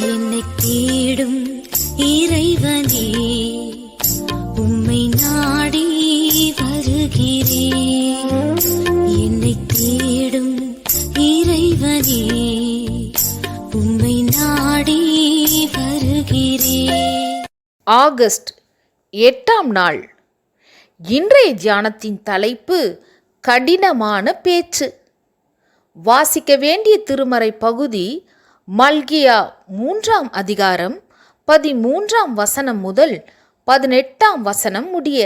என்னை தேடும் இறைவனே உம்மை நாடி வருகிறேன். என்னை தேடும் இறைவனே உம்மை நாடி வருகிறேன். ஆகஸ்ட் எட்டாம் நாள். இன்றைய தியானத்தின் தலைப்பு கடினமான பேச்சு. வாசிக்க வேண்டிய திருமறை பகுதி மல்கியா மூன்றாம் அதிகாரம் பதிமூன்றாம் வசனம் முதல் பதினெட்டாம் வசனம் முடிய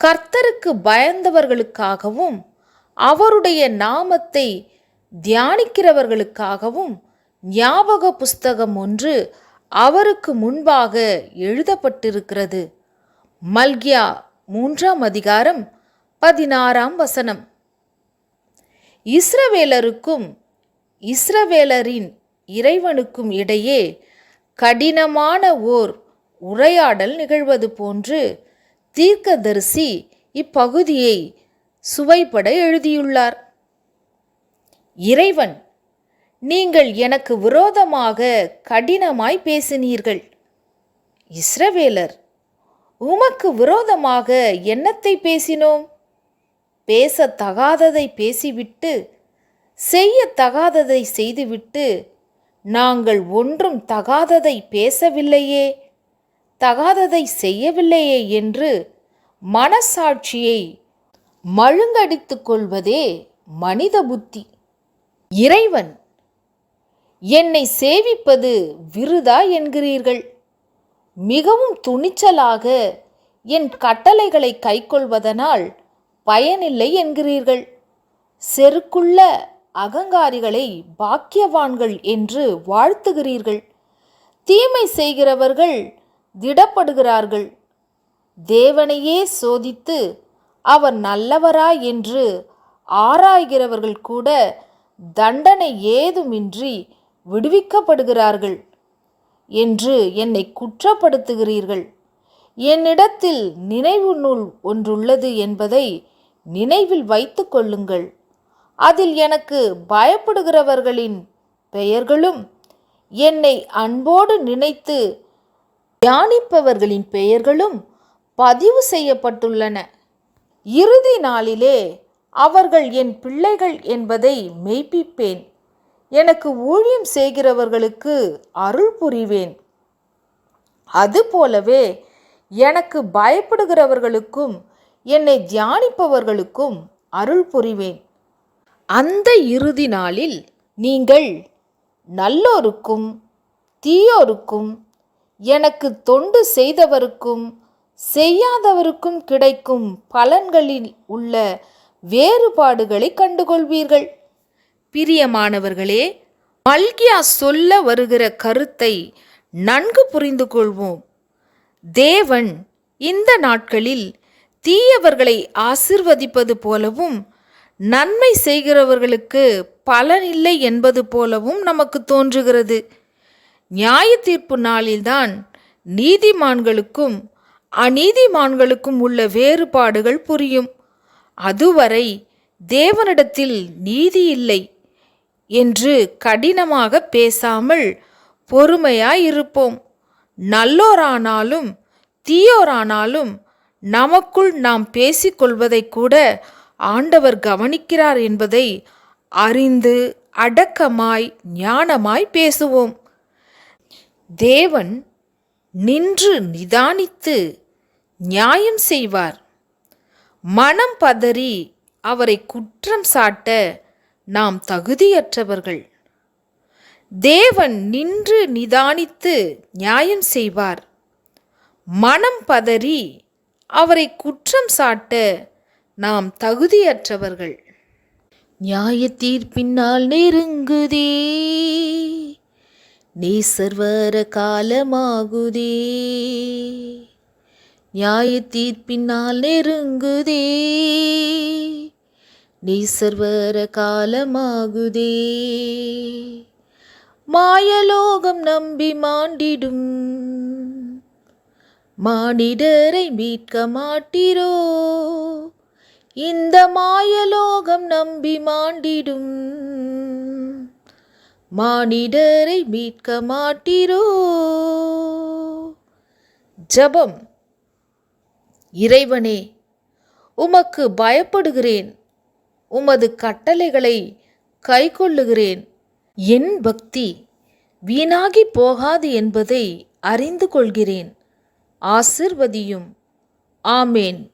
கர்த்தருக்கு பயந்தவர்களுக்காகவும் அவருடைய நாமத்தை தியானிக்கிறவர்களுக்காகவும் ஞாபக புஸ்தகம் ஒன்று அவருக்கு முன்பாக எழுதப்பட்டிருக்கிறது. மல்கியா மூன்றாம் அதிகாரம் பதினாறாம் வசனம். இஸ்ரவேலருக்கும் இஸ்ரவேலரின் இறைவனுக்கும் இடையே கடினமான ஓர் உரையாடல் நிகழ்வது போன்று தீர்க்கதரிசி இப்பகுதியை சுவைப்பட எழுதியுள்ளார். இறைவன் நீங்கள் எனக்கு விரோதமாக கடினமாய் பேசினீர்கள். இஸ்ரவேலர் உமக்கு விரோதமாக என்னத்தை பேசினோம்? பேசத்தகாததை பேசிவிட்டு செய்யத்தகாததை செய்துவிட்டு நாங்கள் ஒன்றும் தகாததை பேசவில்லையே தகாததை செய்யவில்லையே என்று மனசாட்சியை மழுங்கடித்து கொள்வதே மனித புத்தி. இறைவன் என்னை சேவிப்பது விருதா என்கிறீர்கள்? மிகவும் துணிச்சலாக என் கட்டளைகளை கைக்கொள்வதனால் பயனில்லை என்கிறீர்கள்? செருக்குள்ள அகங்காரிகளை பாக்கியவான்கள் என்று வாழ்த்துகிறீர்கள். தீமை செய்கிறவர்கள் திடப்படுகிறார்கள். தேவனையே சோதித்து அவர் நல்லவரா என்று ஆராய்கிறவர்கள் கூட தண்டனை ஏதுமின்றி விடுவிக்கப்படுகிறார்கள் என்று என்னை குற்றப்படுத்துகிறீர்கள். என்னிடத்தில் நினைவு நூல் ஒன்றுள்ளது என்பதை நினைவில் வைத்து கொள்ளுங்கள். அதில் எனக்கு பயப்படுகிறவர்களின் பெயர்களும் என்னை அன்போடு நினைத்து தியானிப்பவர்களின் பெயர்களும் பதிவு செய்யப்பட்டுள்ளன. இறுதி நாளிலே அவர்கள் என் பிள்ளைகள் என்பதை மெய்ப்பிப்பேன். எனக்கு ஊழியம் செய்கிறவர்களுக்கு அருள் புரிவேன். அதுபோலவே எனக்கு பயப்படுகிறவர்களுக்கும் என்னை தியானிப்பவர்களுக்கும் அருள் புரிவேன். அந்த இறுதி நாளில் நீங்கள் நல்லோருக்கும் தீயோருக்கும் எனக்கு தொண்டு செய்தவருக்கும் செய்யாதவருக்கும் கிடைக்கும் பலன்களில் உள்ள வேறுபாடுகளை கண்டுகொள்வீர்கள். பிரியமானவர்களே மல்கியா சொல்ல வருகிற கருத்தை நன்கு புரிந்து கொள்வோம் தேவன் இந்த நாட்களில் தீயவர்களை ஆசிர்வதிப்பது போலவும் நன்மை செய்கிறவர்களுக்கு பலன் இல்லை என்பது போலவும் நமக்கு தோன்றுகிறது. நியாய தீர்ப்பு நாளில்தான் நீதிமான்களுக்கும் அநீதிமான்களுக்கும் உள்ள வேறுபாடுகள் புரியும். அதுவரை தேவனிடத்தில் நீதி இல்லை என்று கடினமாக பேசாமல் பொறுமையாயிருப்போம். நல்லோரானாலும் தீயோரானாலும் நமக்குள் நாம் பேசிக்கொள்வதை கூட ஆண்டவர் கவனிக்கிறார் என்பதை அறிந்து அடக்கமாய் ஞானமாய் பேசுவோம். தேவன் நின்று நிதானித்து நியாயம் செய்வார். மனம் பதறி அவரை குற்றம் சாட்ட நாம் தகுதியற்றவர்கள். தேவன் நின்று நிதானித்து நியாயம் செய்வார். மனம் பதறி அவரை குற்றம் சாட்ட நாம் தகுதியற்றவர்கள். நியாய தீர்ப்பினால் நெருங்குதே. நேசர் வர காலமாகுதே. நியாய தீர்ப்பினால் நெருங்குதே. நேசர் வர காலமாகுதே. மாயலோகம் நம்பி மாண்டிடும். மானிடரை மீட்க மாட்டீரோ. இந்த மாயலோகம் நம்பி மாண்டிடும். மானிடரை மீட்க மாட்டீரோ? ஜெபம். இறைவனே உமக்கு பயப்படுகிறேன். உமது கட்டளைகளை கைக்கொள்ளுகிறேன். என் பக்தி வீணாகி போகாது என்பதை அறிந்து கொள்கிறேன். ஆசிர்வதியும். ஆமேன்.